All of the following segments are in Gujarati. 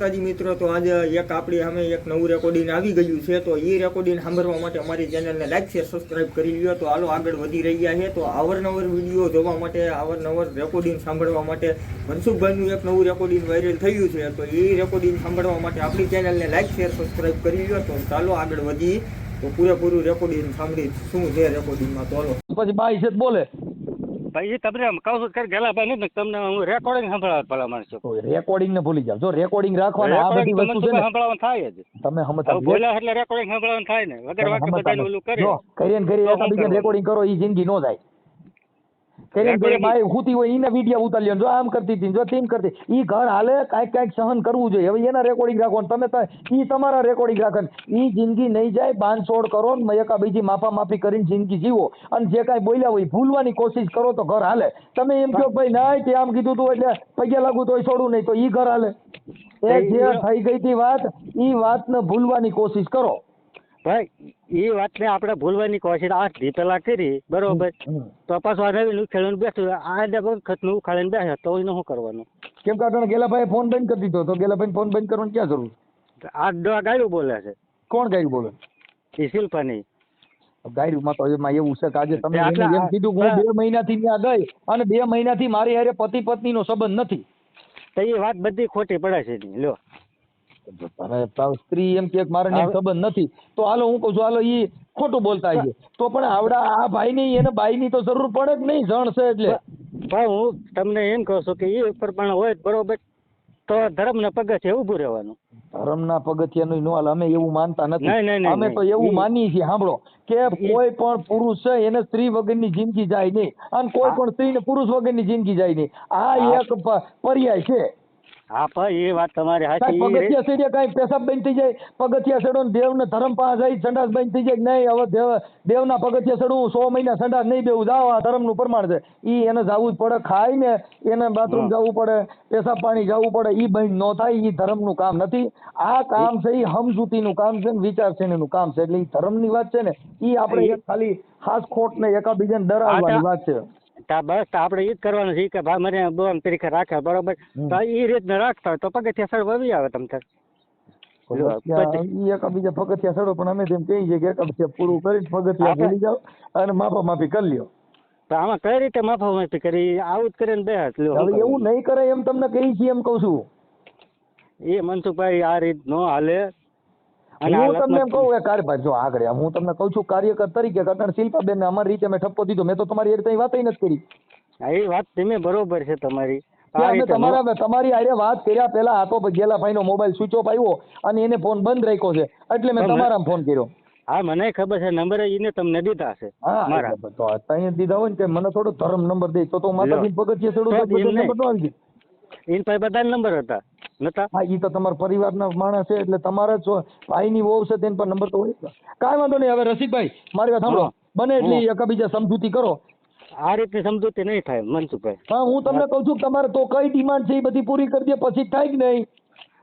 માતાજી મિત્રો, તો આજે એક આપણી સામે એક નવું રેકોર્ડિંગ આવી ગયું છે. તો એ રેકોર્ડિંગ સાંભળવા માટે અમારી ચેનલને લાઈક શેર સબસ્ક્રાઇબ કરી લ્યો. તો હાલો આગળ વધી રહ્યા છે. તો અવરનવર વીડિયો જોવા માટે, અવારનવાર રેકોર્ડિંગ સાંભળવા માટે મનસુખભાઈનું એક નવું રેકોર્ડિંગ વાયરલ થયું છે. તો એ રેકોર્ડિંગ સાંભળવા માટે આપણી ચેનલને લાઈક શેર સબસ્ક્રાઇબ કરી લ્યો. તો ચાલો આગળ વધી. તો પૂરેપૂરું રેકોર્ડિંગ સાંભળી શું છે રેકોર્ડિંગમાં તો હાલો. પછી બાઈ છે બોલે. ભાઈ તમને કહું છું કે ગેલા ભાઈ નથી તમને હું રેકોર્ડિંગ સંભળાવવા ભલા માણસો. રેકોર્ડિંગ ને ભૂલી જાવ જો રેકોર્ડિંગ રાખવાના આ બધી વસ્તુ છે ને સંભળાવવાનું થાય જ. તમે સમજતા બોલ્યા એટલે રેકોર્ડિંગ સંભળાવવાનું થાય ને. વગર વાક્ય બધાને ઓલું કરે જો કરીને કરી એકાબીજાને? રેકોર્ડિંગ કરો? એ જિંદગી નો જાય. Recording- હુતી હોય એને વીડિયો ઉતારી લ્યો જો આમ કરતી હતી જો તેમ કરતી ઈ ઘર હાલે કાંઈક કાંઈક સહન કરવું જોઈએ. હવે એના રેકોર્ડિંગ રાખો ને તમે ઈ તમારા રેકોર્ડિંગ રાખો ને. ઈ જિંદગી નહીં જાય બાંધછોડ કરો ને એકાબીજી માફા માફી કરીને જિંદગી જીવો. અને જે કાંઈ બોલ્યા હોય ભૂલવાની કોશિશ કરો તો ઘર હાલે. તમે એમ કહો ભાઈ ના તે આમ કીધું તું એટલે પૈયા લાગુ તોય છોડું નહીં. તો ઈ ઘર હાલે. એ જે થઈ ગઈ હતી વાત ઈ વાતને ભૂલવાની કોશિશ કરો. ભાઈ એ વાતને આપણે ભૂલવાની કોશિશ આ દી પેલા કરી બરોબર. તો પાછું આ ઉખેડીને બેઠું આ વખતનું ઉખાડીને બેસે તો એનું શું કરવાનું? કેમ કે ગેલાભાઈએ ફોન બંધ કરી દીધો તો ગેલાભાઈ ફોન બંધ કરવાની ક્યાં જરૂર? આ દવા ગાયું બોલે છે. કોણ ગાયું બોલે? એ શિલ્પાની. ગાયરુમાં તો એમાં એવું છે કે આજે તમે એમ કીધું કે હું બે મહિનાથી ત્યાં ગઈ અને બે મહિનાથી મારી હારે પતિ પત્નીનો સંબંધ નથી. તો એ વાત બધી ખોટી પડે છે લ્યો. સ્ત્રી એમ કે મારે ને સંબંધ નથી. તો હાલો હું કઉ છું હાલો ઈ ખોટું બોલતા છે તો પણ આવડા આ ભાઈની એને બાઈની તો જરૂર પડે જ નહીં જણ છે એટલે. ભાઈ હું તમને એમ કહું છું કે એ પ્રમાણે હોય બરોબર. તો ધર્મના પગથિયે ઉભું રહેવાનું. ધર્મના પગથિયાનું નો હાલ અમે એવું માનતા નથી. અમે તો એવું માનીએ છીએ સાંભળો. કે કોઈ પણ પુરુષ છે એને સ્ત્રી વગરની જિંદગી જાય નહીં. અને કોઈ પણ સ્ત્રીને પુરુષ વગરની જિંદગી જાય નહીં. આ. એક પર્યાય છે. હા પણ એ વાત તમારી સાચી પગથિયા ચડ્યા કઈ પેશાબ બંધ થઈ જાય? પગથિયા ચડો ને દેવને ધર્મ પાસે જાય સંડાસ બંધ થઈ જાય નહીં? હવે દેવ દેવના પગથિયા ચડવું સો મહિના સંડાસ નહીં બેવું જાવ આ ધર્મનું પ્રમાણ છે. ઈ એને જવું જ પડે ખાઈને એને બાથરૂમ જવું પડે પેશાબ પાણી જવું પડે ઈ બંધ ન થાય ઈ ધર્મનું કામ નથી. આ કામ છે ઈ સમજૂતીનું કામ છે ને વિચારશ્રેણીનું કામ છે. એટલે ઈ ધર્મની વાત છે ને ઈ આપણે ખાલી ખાસ ખોટ ને એકાબીજાને ડરાવવાની વાત છે. તા બસ આપણે એ જ કરવાનું છે કે ભાઈ મને બોન તરીકે રાખે બરોબર? તો એ રીતના રાખતા હોય તો પગથિયા સર વવી આવે તમ તાર. એકાબીજા પગથિયા ચડો પણ અમે તેમ કહીએ છીએ કે એકબીજા પૂરું કરીને પગથિયા ભૂલી જાઓ અને માફા માફી કરી લ્યો. તો આમાં કઈ રીતે માફા માફી કરી? આવું જ કરીને બે હાથ લ્યો હવે એવું નહીં કરે એમ તમને કહી છીએ એમ કહું છું. એ મનસુખભાઈ આ રીત નો હાલે. અને હું તમને એમ કહું કે. કાર્યભાઈ જો આગળ હું તમને કહું છું કાર્યકર તરીકે કટણ શિલ્પાબેન ને અમારી રીતે મેં ઠપકો દીધો મેં તો તમારી રીતે વાત નથી કરી. હા, એ વાત તમે બરોબર છે તમારી. નો- તમારા તમારી હારે વાત કર્યા પહેલા આ તો ગેલા ભાઈનો મોબાઈલ સ્વિચ ઓફ આવ્યો અને એને ફોન બંધ રાખ્યો છે. એટલે મેં તમારા ફોન કર્યો. હા મને ખબર છે નંબર એને તમને દીધા છે હા મારા. તો ત્યાં દીધા હોય ને કે મને થોડો ધર્મ નંબર દે. તો તો માતાજી પગથિયે ચડું તો. નંબર નો આવી જાય. એની પાસે બધા નંબર હતા. નતા? હા ઈ તો તમારા પરિવારના માણસ છે એટલે તમારા જ ભાઈની વહુ છે તેના પર નંબર તો હોય. કાંઈ વાંધો નહીં હવે રસિકભાઈ મારી વાત સાંભળો. બને એટલી એકબીજા સમજૂતી કરો. આ રીતે સમજૂતી નહીં થાય મનસુખભાઈ. હા હું તમને કહું છું તમારે તો કઈ ડિમાન્ડ છે એ બધી પૂરી કરી દે પછી થાય કે નહીં.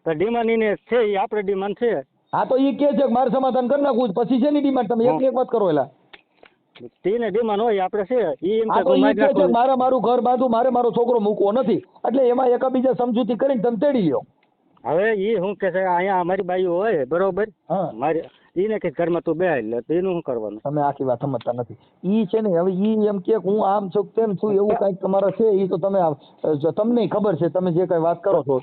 તો ડિમાન્ડ એને છે એ આપણે ડિમાન્ડ છે. હા તો એ કે છે કે મારે સમાધાન કરી નાખવું પછી છે ની ડિમાન્ડ? તમે એક એક વાત કરો એલા. તેને ડિમાન્ડ હોય આપણે છે ઈ એમ કે મારી નાખું. મારે મારું ઘર બાંધું મારે મારો છોકરો મૂકવો નથી. એટલે એમાં એકાબીજા સમજૂતી કરીને તમે તેડી લ્યો. હવે ઈ શું કે છે અહીંયા અમારી બાઈઓ હોય બરોબર? મારી ઈને કે ઘરમાં તું બે એટલે એનું શું કરવાનું? તમે આખી વાત સમજતા નથી. ઈ છે ને હવે ઈ એમ કે હું આમ છું તેમ છું એવું કંઈક તમારે છે ઈ તો તમે તમને ખબર છે તમે જે કઈ વાત કરો છો.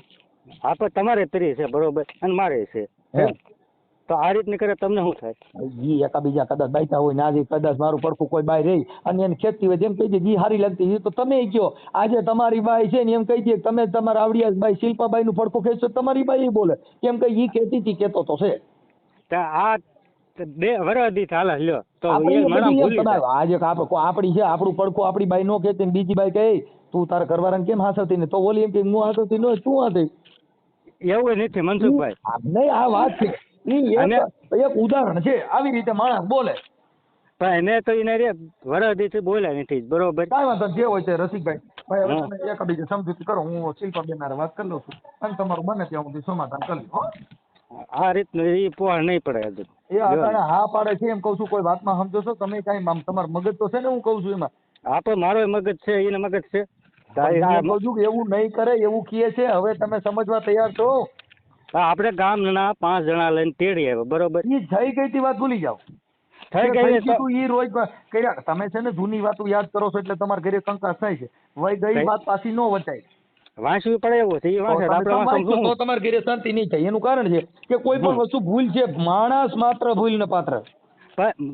હા પણ તમારે પ્રિય છે બરોબર? અને મારે છે. તો આ રીતની કરે તમને શું થાય? ઈ એકાબીજા કદાચ બાયતા હોય નાજી કદાચ મારું પડખું કોઈ બાઈ રહી અને એને ખેતી હોય જેમ કહી દે જી હારી લાગતી તો તમે કહો આજે તમારી બાઈ છે ને એમ કહી દે તમે તમારા આવડિયા બાઈ શિલ્પાબાઈ નું પડખું ખેંચો તમારી બાઈ બોલે. કેમ કે ઈ ખેતી થી કેતો તો છે. આ બે વરદી ચાલે લ્યો. તો. આજે આપ- આપણી છે આપણું પડખું આપણી બાઈ નો ખેતી બીજી બાઈ કહે તું તારા ઘરવાળાને કેમ હાસવતી ને તો ઓલી એમ કે હું હાસવતી નો શું તું હાથે એવું નથી મનસુખભાઈ. નહીં આ વાત છે. એક એક ઉદાહરણ છે આવી રીતે માણસ બોલે. પણ એને તો એને રે વરદી થી બોલ્યા નથી બરોબર? કાંઈ વાંધો જે હોય તે રસિકભાઈ. ભાઈ હવે હા. તમે એકબીજા સમજૂતી કરો હું શિલ્પાબેન હારે વાત કરી લઉં છું. અને તમારું બને ત્યાં સુધી સમાધાન કરી લો આ રીતનું એ પોળ નહીં પડે હજુ. એ અટાણે હા પાડે છે એમ કહું છું કોઈ વાતમાં સમજો છો? તમે કાંઈ આમ તમારું મગજ તો છે ને હું કહું છું એમાં. આ તો મારો મગજ છે એને મગજ છે. હું કહું છું કે એવું નહીં કરે એવું કહે છે. હવે તમે સમજવા તૈયાર છો. આપણે ગામના પાંચ જણા લઈને તેડી આવ્યા બરોબર? એ થઈ ગઈ તી વાત ભૂલી જાઓ. થઈ ગઈ તું ઈ રોજ કર્યા તમે છે ને જૂની વાતો યાદ કરો છો એટલે તમારા ઘરે કંકાસ થાય છે. વય ગઈ વાત પાછી નો વચાય. વાંચવી પડે એવું છે આપણે તો? તમારા ઘરે શાંતિ નહીં થાય. એનું કારણ છે કે કોઈ પણ વસ્તુ ભૂલ છે માણસ માત્ર ભૂલ ને પાત્ર.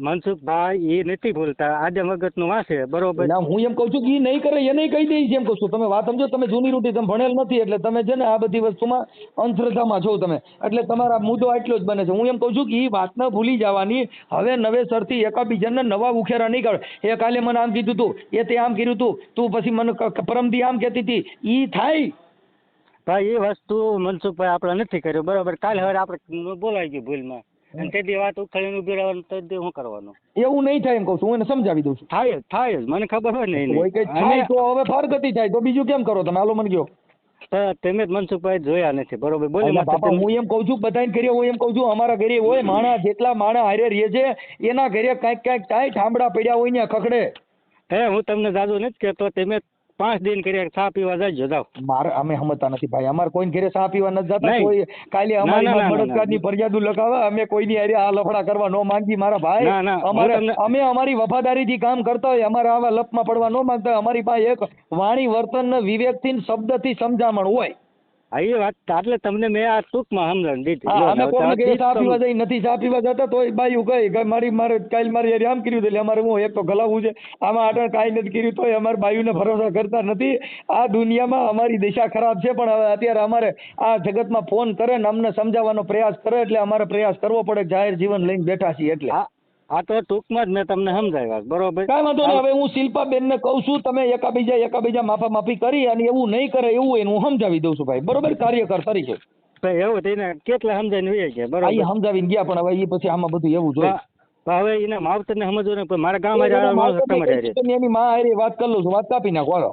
મનસુખભાઈ એ નથી ભૂલતા. આજે મગજનું વાંચે બરોબર? હું એમ કહું છું કે એ નહીં કરે એને કહી દઈશ એમ કહું છું. તમે વાત સમજો તમે જૂની રૂટી તમે ભણેલ નથી એટલે તમે છે ને આ બધી વસ્તુમાં અંધશ્રદ્ધામાં છો તમે. એટલે તમારા મુદ્દો આટલો જ બને છે. હું એમ કહું છું કે ઈ વાતને ભૂલી જવાની. હવે નવેસરથી એકાબીજાને નવા ઉખેરા નહીં કાઢો. એ કાલે મને આમ કીધું તું એ તે આમ કીધું તું તું પછી મને પરમદી આમ કહેતી હતી. એ થાય. ભાઈ એ વસ્તુ મનસુખભાઈ આપણે નથી કર્યું. બરોબર? કાલે હવે આપણે બોલાઈ ગયું ભૂલમાં. અને તે દી વાત ઊભી રહેવાનું તો તે શું કરવાનું? એવું નહીં થાય એમ કહું છું હું એને સમજાવી દઉં છું. થાય જ થાય જ મને ખબર હોય ને કોઈ કઈ થાય તો હવે ફરગતિ થાય તો બીજું કેમ કરો તમે? હાલો મને કયો તમે જ મનસુખભાઈ જોયા નથી બરોબર બોલે બાપા હું એમ કહું છું બધાને ઘરે હું એમ કહું છું અમારા ઘરે હોય માણા જેટલા માણસ હારે રહે છે એના ઘરે કાંઈક કાંઈક થાય ઠામડા પડ્યા હોય ને ખખડે. હે હું તમને જાજુ નથી કહેતો તમે પાંચ દિન કર્યા ચા પીવા જાય જાઓ. મારે અમે સમજતા નથી ભાઈ. અમારે કોઈ ઘરે ચા પીવા નથી જતા. કોઈ કાલે અમારી ના, માં ના, ના, ફરિયાદો લગાવવા અમે કોઈની હારે આ લફડા કરવા નો માંગી. મારા ભાઈ ના, ના, અમારે અમે અમારી વફાદારીથી કામ કરતા હોય અમારે આવા લપમાં પડવા નો માંગતા. અમારી પાસે એક વાણી વર્તન વિવેકથી શબ્દ શબ્દથી સમજામણ હોય. એ વાત એટલે તમને મેં આ ટૂંકમાં સમજણ દીધી. અમે કોઈને તો ચા પીવા જઈ નથી ચા પીવા જતા તોય બાયું કહે કે મારી મારે કાલ મારી યાર આમ કર્યું એટલે અમારે હું એક તો ગલાવું છે. આમાં આટણ કાંઈ નથી કર્યું તોય અમારે બાયુને ભરોસા કરતા નથી. આ દુનિયામાં અમારી દિશા ખરાબ છે પણ હવે અત્યારે અમારે આ જગતમાં ફોન કરે ને અમને સમજાવવાનો પ્રયાસ કરે એટલે અમારે પ્રયાસ કરવો પડે જાહેર જીવન લઈને બેઠા છીએ એટલે. આ તો ટૂંકમાં જ મેં તમને સમજાવ્યા બરોબર? કાંઈ વાંધો નહીં હવે હું શિલ્પાબેનને કહું છું તમે એકાબીજા એકાબીજા માફા માફી કરી અને એવું નહીં કરે એવું એને હું સમજાવી દઉં છું ભાઈ. બરોબર? કાર્યકર તરીકે. તો એવું કેટલા સમજાવીને વહી ગયા બરોબર? ઈ સમજાવીને ગયા પણ હવે એ પછી આમાં બધું એવું જોઈએ હવે એને માવતરને સમજો ને મારા ગામ હારે એની માં હારે વાત કરી લઉં છું વાત કાપી નાખો હાલો.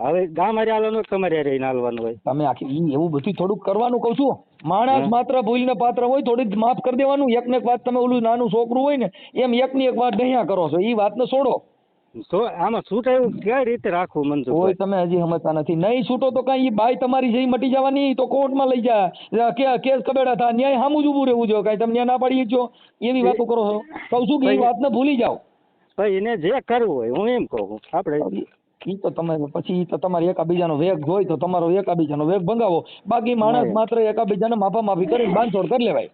હવે ગામ હારે હાલવાનું તમારે હારે હાલવાનું હોય? તમે આખી એવું બધું થોડુંક કરવાનું કહું છું. માણસ માત્ર ભૂલને પાત્ર હોય થોડીક માફ કરી દેવાનું. એક ને એક વાત તમે ઓલું નાનું છોકરું હોય ને એમ એક ની એક વાત ડહ્યા કરો છો. ઈ વાતને છોડો. તો આમાં છૂટ એવું કઈ રીતે રાખવું કોઈ તમે હજી સમજતા નથી. નહીં છૂટો તો કાંઈ બાય તમારી જઈ મટી જવાની તો કોર્ટમાં લઈ જા. કે કેસ કબેડા થા. ન્યાય સામું જ ઊભું રહેવું જોઈએ. કાંઈ તમે ન્યાય ના પાડી છો? એવી વાતો કરો છો. કહું છું કે એ વાત વાતને ભૂલી જાઓ. ભાઈ એને જે કરવું હોય હું એમ કહું આપણે ઈ તો તમે પછી ઈ તો તમારે એકાબીજાનો વેગ જોઈ તો તમારો એકાબીજાનો વેગ ભંગાવો. બાકી માણસ. માત્ર એકાબીજાને માફા માફી કરીને બાંધછોડ કરી લેવાય.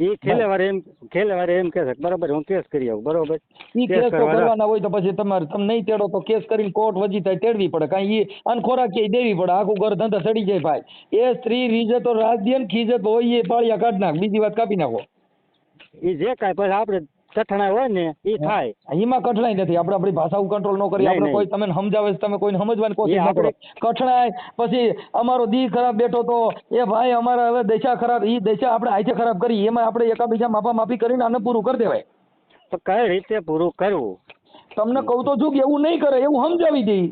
ઈ છેલ્લે વારે એમ છેલ્લે વારે એમ કહે છે બરાબર હું કેસ કરી આવું બરોબર? ઈ કેસ તો કરવાના. હોય તો પછી તમારે તમે નહીં તેડો તો કેસ કરીને કોર્ટ વજી થાય તેડવી પડે. કાંઈ ઈ અનખોરાકી દેવી પડે. આખું ઘર ધંધા સડી જાય ભાઈ. એ સ્ત્રી રીજે તો રાજ્ય દે ને ખીજે તો હોય એ પાળિયા કાઢ નાખ. બીજી વાત કાપી નાખો. ઈ જે કાંઈ પછી આપણે ચઠણા હોય ને એ થાય. એમાં કઠણાઈ નથી. આપણે આપણી ભાષા કંટ્રોલ ન કરીએ. આપણે કોઈ તમે સમજાવે તમે કોઈને સમજવાની કોશિશ ન કરો. કઠણાઈ પછી અમારો દી ખરાબ બેઠો તો એ ભાઈ અમારે હવે દેશા ખરાબ એ દેશા આપણે આઈથે ખરાબ કરી એમાં આપણે એકાબીજા માફા માફી કરીને આને પૂરું કરી દેવાય. તો કઈ રીતે પૂરું કરવું? તમને કહું તો છું કે એવું નહીં કરે એવું સમજાવી દઈ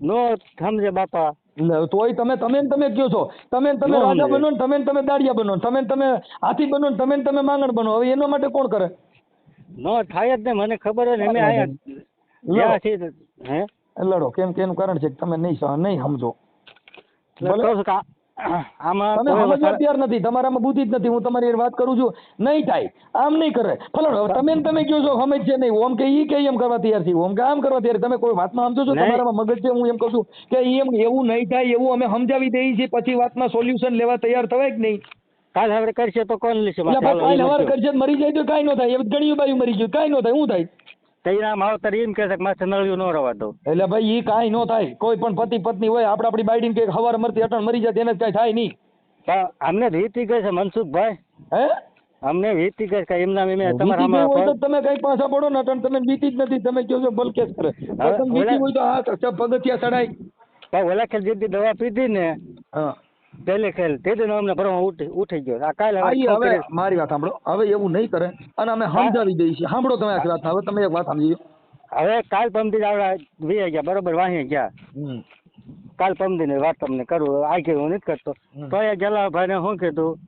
નો સમજે બાપા. તોય તમે તમે તમે કયો છો? તમે તમે રાજા બનો ને તમે તમે દાડિયા બનો તમે તમે હાથી બનો ને તમે તમે માંગણ બનો. હવે એના માટે કોણ કરે? ન થાય જ ને મને ખબર હોય ને અમે તો- હે? લડો કેમ કે એનું કારણ છે કે તમે નહીં નહીં સમજો. આમાં તમે સમજવા તૈયાર નથી તમારામાં બુદ્ધિ જ નથી હું તમારી વાત કરું છું. નહીં થાય. આમ નહીં કરે. ફલો તમે તમે કહો છો સમજ છે નહીં. ઓમ કે ઈ કે એમ કરવા તૈયાર છે ઓમ કે આમ કરવા તૈયાર તમે કોઈ વાતમાં સમજો છો. તમારામાં મગજ છે હું એમ કહું છું કે એમ એવું નહીં થાય એવું અમે સમજાવી દઈએ છીએ પછી વાતમાં સોલ્યુશન લેવા તૈયાર થવાય કે નહીં? કાલ હવે કરશે તો કોણ લેશે? કાલ હવાર કરશે મરી જાય તો કાંઈ ન થાય. એ ઘણી બાયું મરી ગયું કાંઈ ન થાય. હું થાય? તૈયાર માવતર એમ કે છે કે માથે નળિયું ન રવા દો એટલે ભાઈ ઈ કાંઈ નો થાય. કોઈ પણ પતિ પત્ની હોય આપણે આપણી બાયડીને કે હવાર મરતી અટણ મરી જાય તેને કાંઈ થાય નહીં. અમને વીતી ગઈ છે મનસુખભાઈ. હે? અમને વીતી ગઈ છે એમના મેં તમારા તો તમે કઈ પાછા પડો ને અટણ તમે બીતી જ નથી. તમે કહો છો બલકેશ કરે. તમે બીતી હોય તો હા પગથિયા ચડાય. ઓલા ખેલ જેટલી દવા પીધી ને હા. પહેલે ખેલ તે દિન અમને ભરવા ઉઠી ગયો. આ કાલે હવે મારી વાત સાંભળો. હવે એવું નહીં કરે. અને અમે સમજાવી દઈએ છીએ. સાંભળો તમે આખી વાત હવે તમે એક વાત સમજી હવે કાલ પમદી આવડા વી ગયા બરોબર વાહી ગયા. કાલ પમદી ની વાત તમને કરું. આ કે હું નથી કરતો. તો એ ગેલા ભાઈ ને શું કીધું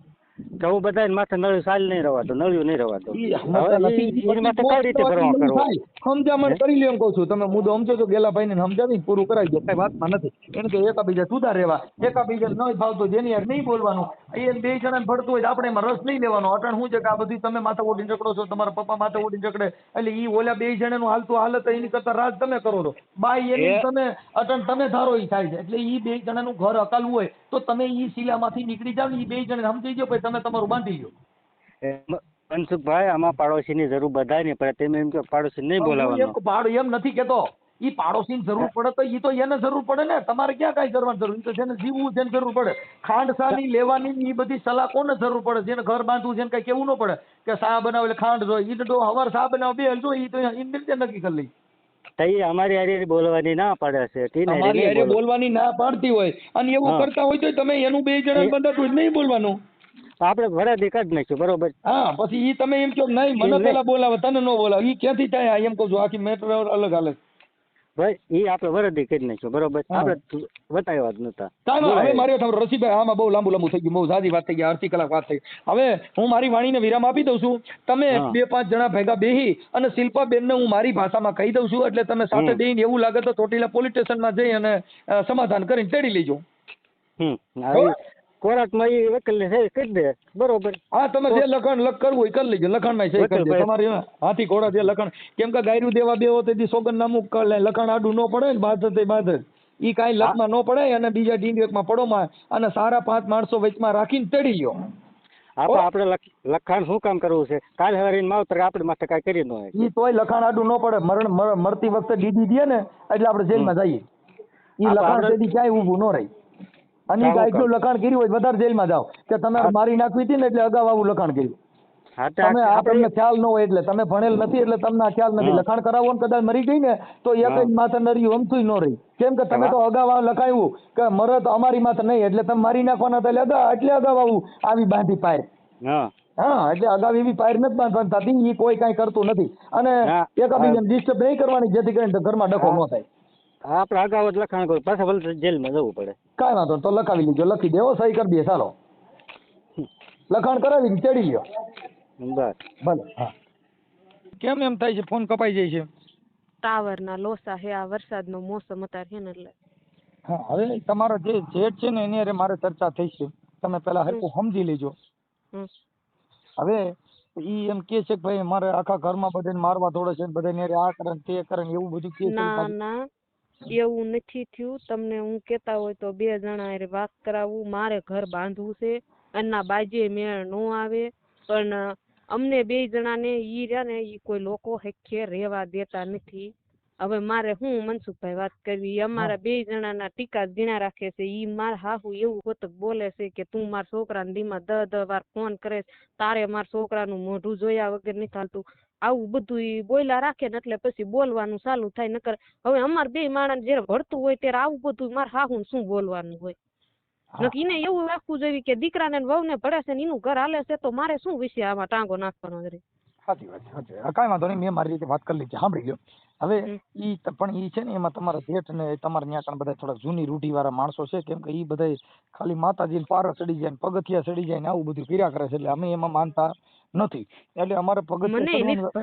કે હું બધાને માથે નળિયું સાલ નહીં રવાતો નળિયું નહીં રવાતો. માથે કઈ રીતે ભરવા કરવો. સમજામણ કરી લ્યો એમ કહું છું. તમે મુદ્દો સમજો છો ગેલાભાઈને ને સમજાવી પૂરું કરાવી દો. કઈ વાતમાં નથી. એને કે એકાબીજા સુધા રહેવા. એકાબીજા નહીં ભાવતો જેની યાર નહીં બોલવાનું. એ બે જણાને ભળતું હોય આપણે એમાં રસ નહીં લેવાનો. અટણ શું છે કે આ બધી તમે માથે ઓઢીને નીકળો છો તમારા પપ્પા માથે ઓઢીને નીકળે એટલે ઈ ઓલા બે જણાનું હાલતું હાલત એની કરતા રાજ તમે કરો છો. બાઈ એની એ- તમે અટણ તમે ધારો ઈ થાય છે. એટલે ઈ બે જણાનું ઘર અકાલવું હોય તો તમે ઈ શીલામાંથી નીકળી જાવ ને ઈ બે જણા સમજી જાવ પછી તમે તમારું બાંધી ગયો મનસુખભાઈ આમાં પાડોશીની જરૂર બધાયની પડે તમે એમ કે પાડોશી નહીં બોલાવવાનો. પાડો એમ નથી કેતો. ઈ પાડોશીની જરૂર પડે તો ઈ તો એને જરૂર પડે ને. તમારે ક્યાં કાંઈ કરવાની જરૂર? તો જેને જીવવું છે જરૂર પડે. ખાંડસાની લેવાની ઈ બધી સલાહ કોને જરૂર પડે? જેને ઘર બાંધવું છે એને કઈ કેવું ન પડે કે સા બનાવે એટલે ખાંડ જોઈએ ઈ તો હવાર સા બનાવે બે જો ઈ તો ઈ નક્કી કરી લઈ તઈ અમારી હારી બોલવાની ના પાડે છે. હારે તમારી નહીં બોલવાની ના પાડતી હોય. અને એવું કરતા હોય તો તમે એનું બે જણા બધા નહીં બોલવાનું. આપણે દેખા જ નાખ્યું બરોબર હા પછી ઈ તમે એમ કહો નહીં મને પેલા બોલાવે તને નો બોલાવે ઈ ક્યાંથી થાય એમ કહું છું આખી મેટર અલગ હાલે ભાઈ ઈ આપણે વરદી કરી નાખ્યું બરોબર. આપણે બતાવ્યા જ નતા. નહીં. હવે મારી વાત. રસીભાઈ આમાં બહુ લાંબુ લાંબુ થઈ ગયું બહુ સાદી વાત થઈ ગઈ અડધી કલાક વાત થઈ હવે હું મારી વાણીને વિરામ આપી દઉં છું તમે બે પાંચ જણા ભેગા બેહી અને શિલ્પાબેનને હું મારી ભાષામાં કહી દઉં છું એટલે તમે સાથે. બેહીને એવું લાગે તો ચોટીલા પોલીસ સ્ટેશનમાં જઈ અને સમાધાન કરીને તેડી લેજો હમ? કોર્ટમાં ઈ વકીલને સહી કરી દે. બરોબર. હા તમે જે લખાણ લખ કરવું એ કરી લેજો. લખાણમાં સહી કરી દે. વકીલ હાથી ઘોડા જે લખાણ કેમ કે ગાયરું દેવા લે લખાણ આડું ન પડે ને બાદ તે બાદ. ઈ કાંઈ લખમાં ન પડે અને બીજા ડીંડેકમાં પડોમાં અને સારા પાંચ માણસો વચમાં રાખીને તેડી લ્યો. આપણે હો? આપણે લખાણ શું કામ કરવું છે? કાલ હવારીને માવતર આપણે માથે કાંઈ કરી ન હોય. ઈ તોય લખાણ આડું ન પડે. મરણ મરતી વખતે ડીડી દે ને એટલે આપણે જેલમાં જઈએ. ઈ લખાણ આપણે- ક્યાંય ઊભું ન રહી. અને ઈ નું લખાણ કર્યું હોય તો વધારે જેલમાં જાઓ. કે તમે મારી નાખવી હતી ને એટલે અગાઉ આવું લખાણ કર્યું. તમે આ તમને ખ્યાલ ન હોય એટલે તમે ભણેલ નથી એટલે તમને ખ્યાલ નથી. લખાણ કરાવો ને કદાચ મરી ગઈ ને તો એક જ માથે નર્યું અમથું ન રહી. કેમ કે તમે તો અગાઉ લખાયું કે મરત અમારી માથે નહીં એટલે તમે મારી નાખવાના હતા એટલે અગાઉ એટલે અગાઉ આવું આવી બાંધી પાય હા. એટલે અગાઉ એવી પાયર નથી બાંધવાની થતી એ કોઈ કાંઈ કરતું નથી. અને એક એકાબીજાને ડિસ્ટર્બ નહીં કરવાની જેથી કરીને ઘરમાં ડખો ન થાય. આપણે અગાઉ જ લખાણ કર્યું. પાછા ભલે જેલમાં જવું પડે. કાંઈ વાંધો નહીં તો લખાવી લેજો લખી દેવો સહી કરી દે ચાલો. લખાણ કરાવી ચડી લ્યો બસ. ભલે હા. કેમ એમ થાય છે? ફોન કપાઈ જાય છે? ટાવરના લોસા હે આ વરસાદનો મોસમ અત્યારે હે ને એટલે. હા હવે તમારો જે જેઠ છે ને એની હારે મારે ચર્ચા થઈ છે. તમે પેલા હરખું સમજી લેજો. હમ. હવે ઈ એમ કે છે કે ભાઈ મારે આખા ઘરમાં બધાને મારવા દોડે છે ને બધાને હારે આ કરે ને તે કરે ને એવું બધું કે છે ના ના. એવું નથી થયું. તમને હું કહેતા હોય તો બે જણા વાત કરાવું. મારે ઘર બાંધવું છે. એના બાજે મેળ નો આવે. પણ અમને બે જણાને ઈ રહ્યા ને ઈ કોઈ લોકો હેઠે રહેવા દેતા નથી. હવે મારે હું મનસુખભાઈ વાત કરવી? અમારા બે જણાના ટીકા ઝીણા રાખે છે. ઈ માર હાહુ એવું હોતક બોલે છે કે તું મારા છોકરાને દીમાં દહ દહ વાર ફોન કરે. તારે મારા છોકરાનું મોઢું જોયા વગર નહીં ચાલતું આવું બધું બોલા રાખે ને એટલે પછી બોલવાનું ચાલુ થાય. નકર હવે અમાર બે માણસ જ્યારે ભળતું હોય ત્યારે આવું બધું માર હાહુ શું બોલવાનું હોય? નકી નકર એવું રાખવું જોઈએ કે દીકરાને ને વહુને ભળે છે ને એનું ઘર હાલે છે તો મારે શું વિશે આમાં ટાંગો નાખવાનો છે સાચી વાત છે સાચી વાત. કાંઈ વાંધો નહીં મેં મારી રીતે વાત કરી લીધી સાંભળી લ્યો. હવે ઈ પણ ઈ છે ને એમાં તમારા જેઠ ને તમારા ત્યાં કણ બધા થોડાક જૂની રૂઢીવાળા માણસો છે કેમ કે ઈ બધા ખાલી માતાજીને પાર ચડી જાય ને પગથિયા ચડી જાય ને આવું બધું કર્યા કરે છે એટલે અમે એમાં માનતા નથી. એટલે અમારે પગથિયા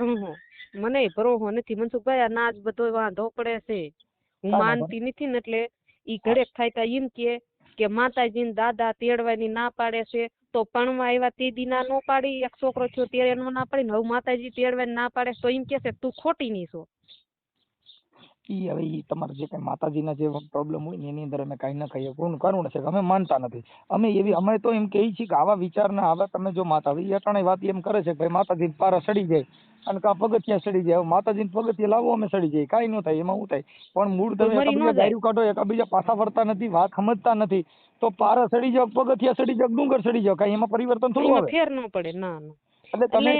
મને ભરોહો નથી. મનસુખભાઈ આ નાચ બધો વાંધો પડે છે. હું માનતી નથી ને એટલે ઈ ઘડેક થાય તા એમ કે કે માતાજીને દાદા તેડવાની ના પાડે છે તો પણ આવ્યા તે દી ના પાડી. એક છોકરો થયો ત્યારે એનો ના પાડી. ને હવે માતાજી તેડવાની ના પાડે. તો એમ કે છે, તું ખોટી ની છો. ઈ હવે ઈ તમારે જે કઈ માતાજીના જે પ્રોબ્લેમ હોય ને એની અંદર અમે કાંઈ ના કહીએ કોણ કરુણ છે કે અમે માનતા નથી. અમે એવી અમે તો એમ કહીએ છીએ કે આવા વિચારના આવા તમે જો માતા હવે ઈ અટાણે વાત એમ કરે છે કે ભાઈ માતાજી પારા સડી જાય અને કાં પગથિયા સડી જાય હવે માતાજીને પગથિયા લાવો અમે સડી જાય કાંઈ ન થાય એમાં શું થાય? પણ મૂળ તમે એકાબીજા. ગાયરું કાઢો એકબીજા પાછા વળતા નથી વાત સમજતા નથી તો પારા સડી જાવ પગથિયા સડી જાવ ડુંગર સડી જાવ કાંઈ એમાં પરિવર્તન થોડું આવે? ફેર ન પડે ના એટલે તમે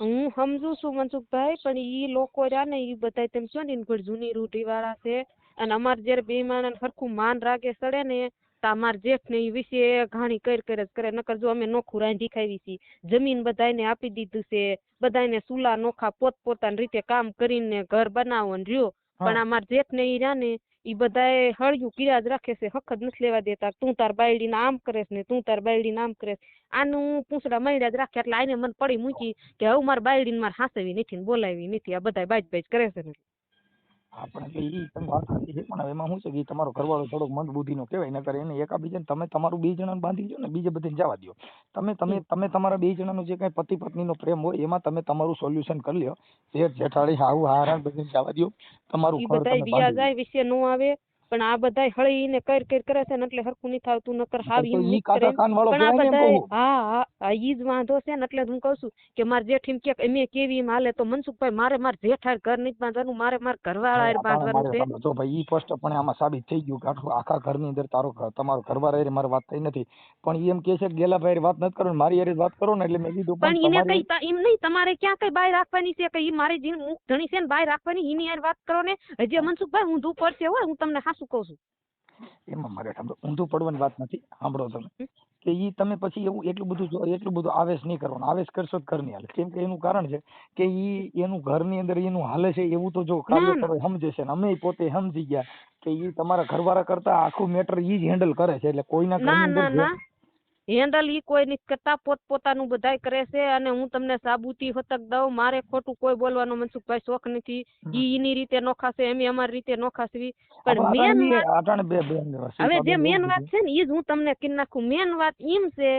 હું સમજુ છું મનસુખભાઈ પણ ઈ લોકો રહ્યા ને ઈ બધા તેમ છો ને ઈ જૂની રૂઢી વાળા છે. અને અમાર જ્યારે બે માણસ સરખું માન રાગે સડે ને તો અમાર જેઠ ને ઈ વિશે ઘાણી કર કર જ કરે. નકર જો અમે નોખું રાંધી ખાવી છીએ જમીન બધાયને આપી દીધું છે બધાયને સુલા નોખા પોત પોતાની રીતે કામ કરીને ઘર બનાવો ને રહ્યો. પણ અમાર જેઠ ને ઈ રહ્યા ને ઈ બધાએ હળિયું કર્યા જ રાખે છે. જ નથી લેવા દેતા. તું તાર બાયડીને આમ કરેસ ને તું તાર બાયડીને આમ કરેસ આનું પૂંછડા મૈડા જ રાખે. એટલે આને મને પડી મૂકી કે હવે મારે બાયડીને મારે હાંસવી નથી ને બોલાવી નથી. આ બધા બાજ બાજ કરે છે ને. આપણે તો ઈ તમે વાત સાચી છે પણ એમાં શું છે કે તમારો ઘરવાળો થોડોક મંદબુદ્ધિનો કહેવાય નકર એને એકાબીજાને તમે તમારું બે જણાને બાંધી દો ને બીજે બધાને જવા દો તમે તમે તમે તમારા બે જણાનો જે કાંઈ પતિ પત્નીનો પ્રેમ હોય એમાં તમે તમારું સોલ્યુશન કરી લ્યો. જેઠ જેઠાણી હાહુ હારાન બધાને જવા દો તમારું ઘર તમે બાંધી વિશે નો આવે. પણ આ બધાય હળી ને કર કર કરે છે ને એટલે હરખું નહીં થાવતું નકર હાવ એમ. પણ આ કહું. હા હા ઈ જ વાંધો છે ને એટલે હું કહું છું કે મારે જેઠ કે મેં કેવી હાલે તો મનસુખભાઈ મારે માર જેઠાર ઘર નહીં બાંધવાનું મારે માર ઘરવાળા બાંધવાનું છે. જો ભાઈ ઈ સ્પષ્ટપણે આમાં સાબિત થઈ ગયું કે આખું આખા ઘરની અંદર તારો તમારો ઘરવાળા મારે મારી વાત થઈ નથી. પણ એમ કે છે કે ગેલાભાઈ વાત નથી કરો મારી હારે વાત કરો ને એટલે મેં કીધું પણ એને કઈ એમ નહીં તમારે ક્યાં કઈ બાય રાખવાની છે કે ઈ મારી જીન મુખ ધણી છે ને બાય રાખવાની એની હારે વાત કરો ને. હજી મનસુખભાઈ ધૂપ પડશે હોય હું તમને હાસું કહું છું? એમાં મારે સાંભળો ઊંધું પડવાની વાત નથી સાંભળો તમે. કે ઈ તમે પછી એવું એટલું બધું જો એટલું બધું આવેશ નહીં કરવાનો આવેશ કરશો તો ઘર નહીં હાલે કેમ કે એનું કારણ છે કે ઈ એનું ઘરની અંદર એનું હાલે છે એવું તો જો કાર્ય કાર્યકરો સમજે છે અમે પોતે સમજી ગયા કે ઈ તમારા ઘરવાળા કરતા આખું મેટર ઈ જ હેન્ડલ કરે છે એટલે કોઈના ના ઘરની અંદર ના. હેન્ડલ ઈ કોઈ નથી કરતા પોત પોતાનું બધાય કરે છે અને હું તમને સાબુતી હતક દઉં મારે ખોટું કોઈ બોલવાનો મનસુખભાઈ શોખ નથી. ઈ એની રીતે નોખાશે એમ અમારી રીતે નોખાશવી પણ મેન હવે જે મેન વાત છે ને ઈ જ હું તમને કહી નાખું. મેન વાત એમ છે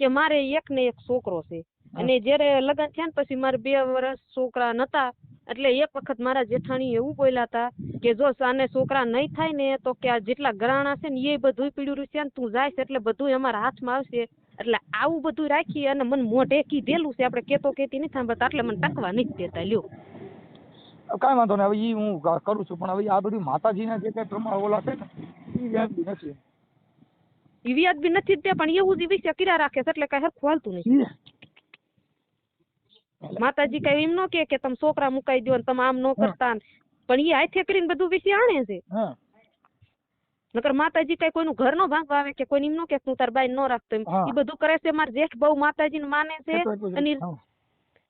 કે મારે એક ને એક છોકરો છે. અને જયારે લગ્ન થયા ને પછી મારે બે વર્ષ છોકરા નતા એટલે એક વખત મારા જેઠાણી એવું બોલ્યા હતા કે જો આને છોકરા નહીં થાય ને તો કે આ જેટલા ગરાણા છે ને એ બધું પીડ્યું છે ને તું જાય એટલે બધું અમારા હાથમાં આવશે. એટલે આવું બધું રાખી અને મને મોઢે કીધેલું છે આપણે કેતો કેતી નથી સાંભળતા એટલે મને ટકવા નથી દેતા લ્યો. કાંઈ વાંધો નહીં હવે ઈ હું કરું છું પણ હવે આ બધું માતાજીના જે કઈ પ્રમાણ ઓલા છે ને ઈ વ્યાજબી નથી. ઈ વ્યાજબી નથી તે પણ એવું જ વિશે કિરા રાખે છે એટલે કઈ હરખું હાલતું નહીં. માતાજી કઈ એમ નો કે કે તમે છોકરા મુકાઈ દો ને તમે આમ નો કરતા પણ ઈ હાથે કરીને બધું વિશે આણે છે. નકર માતાજી કઈ કોઈનું ઘર નો ભાંગવા આવે કે કોઈ એમ નો કે તું તાર બાઈ નો રાખતો એમ. ઈ બધું કરે છે મારા જેઠ બહુ માતાજી માને છે અને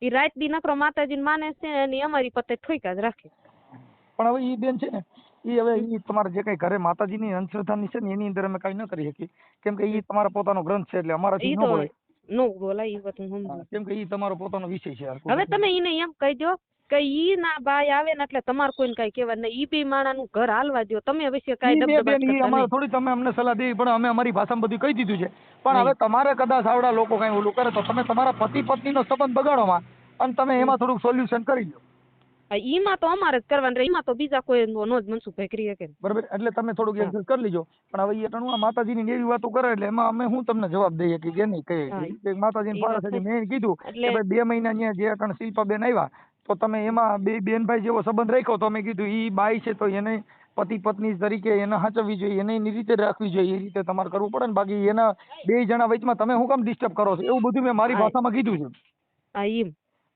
ઈ- રાત દી નકરો માતાજી માને છે અને અમારી પતે ઠોકા જ રાખે. પણ હવે ઈ બેન છે ને ઈ હવે ઈ તમારે જે કઈ ઘરે માતાજીની અંધશ્રદ્ધાની છે ને એની અંદર અમે કઈ ન કરી શકીએ. કેમ કે ઈ તમારો પોતાનો ગ્રંથ છે એટલે અમારાથી ન બોલાય. નો બોલાય એ વાત હું સમજુ કેમ કે ઈ તમારો પોતાનો વિષય છે હવે તમે ઈને એમ કહી દો કે ઈ ના ભાઈ આવે ને એટલે તમારે કોઈને કઈ કહેવા નહીં. ઈ બી માણાનું ઘર હાલવા દો તમે વિશે કઈ અમારે થોડી તમે અમને સલાહ દેવી પણ અમે અમારી ભાષામાં બધું કહી દીધું છે. પણ હવે તમારે કદાચ આવડા લોકો કઈ ઓલું કરે તો તમે તમારા પતિ પત્નીનો સંબંધ બગાડોમાં અને તમે એમાં થોડુંક સોલ્યુશન કરી લો હા, ઈમાં તો અમારે જ કરવાનું ઈમાં તો બીજા કોઈ નો જ મનસુખભાઈ કરી શકે બરાબર. એટલે તમે થોડુંક હા. એડજસ્ટ કરી લીજો. પણ હવે અટાણું આ માતાજીની એવી વાતો કરે એટલે એમાં અમે હું તમને જવાબ દઈએ કે કે નહીં? કહીએ હા, માતાજીની છે. મેં કીધું કે ભાઈ બે મહિના ન્યા જે અટાણે શિલ્પાબેન આવ્યા તો તમે એમાં બે બેનભાઈ જેવો સંબંધ રાખ્યો તો અમે કીધું ઈ બાઈ છે તો એને પતિ પત્ની તરીકે એને હાચવવી જોઈએ એને એની રીતે રાખવી જોઈએ એ રીતે તમારે કરવું પડે ને. બાકી એના બે જણા વચમાં તમે શું કામ ડિસ્ટર્બ કરો છો? એવું બધું મેં મારી હા. ભાષામાં કીધું છે.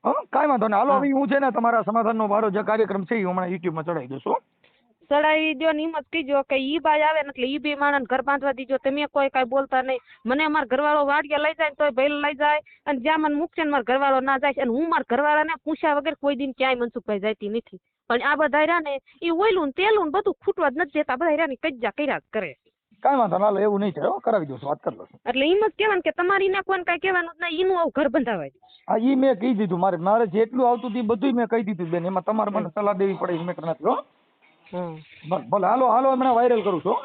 હા કાંઈ વાંધો નહીં. હાલો હવે હું છે ને તમારા સમાધાનનો મારો જે કાર્યક્રમ છે એ હમણાં યુટ્યુબમાં ચડાવી દઉં ચડાવી દો ને હિંમત કીજો કે ઈ બાઈ આવે ને એટલે ઈ બે માણસ ઘર બાંધવા દીજો. તમે કોઈ કાંઈ બોલતા નહીં. મને અમારા ઘરવાળો વાડિયા લઈ જાય તોય ભલે લઈ જાય. અને જ્યાં મને મૂકશે ને મારા ઘરવાળો ના જાય અને હું મારા ઘરવાળાને પૂછ્યા વગર કોઈ દિન ક્યાંય મનસુખભાઈ જતી નથી. પણ આ બધા રહ્યા ને એ ઓયલું ને તેલું ને બધું ખૂટવા જ નથી જતા બધા રહ્યા ને કજ્જા કર્યા જ કરે. કાંઈ વાંધો ના એવું નહીં થાય હો કરાવી દઉં છું વાત કરી લઉં એટલે એમ જ કહેવાનું કે તમારી ને કોઈને કાંઈ કહેવાનું જ નહીં ઈનું આવું ઘર બંધાવાય હા એ મેં કહી દીધું મારે મારે જેટલું આવતું હતું એ બધું મેં કહી દીધું બેન એમાં તમારે મને સલાહ દેવી પડે એ કરી નથી હો. ભલે ભલે હાલો હાલો હમણાં વાયરલ કરું છું હો.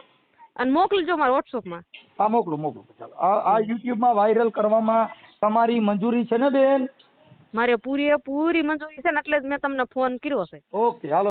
અને મોકલજો મારા વોટ્સઅપમાં હા મોકલું મોકલું ચાલો આ આ યુટ્યુબમાં વાયરલ કરવામાં તમારી મંજૂરી છે ને બેન? મારે પૂરી પૂરી મંજૂરી છે ને એટલે જ મેં તમને ફોન કર્યો છે. Okay hello.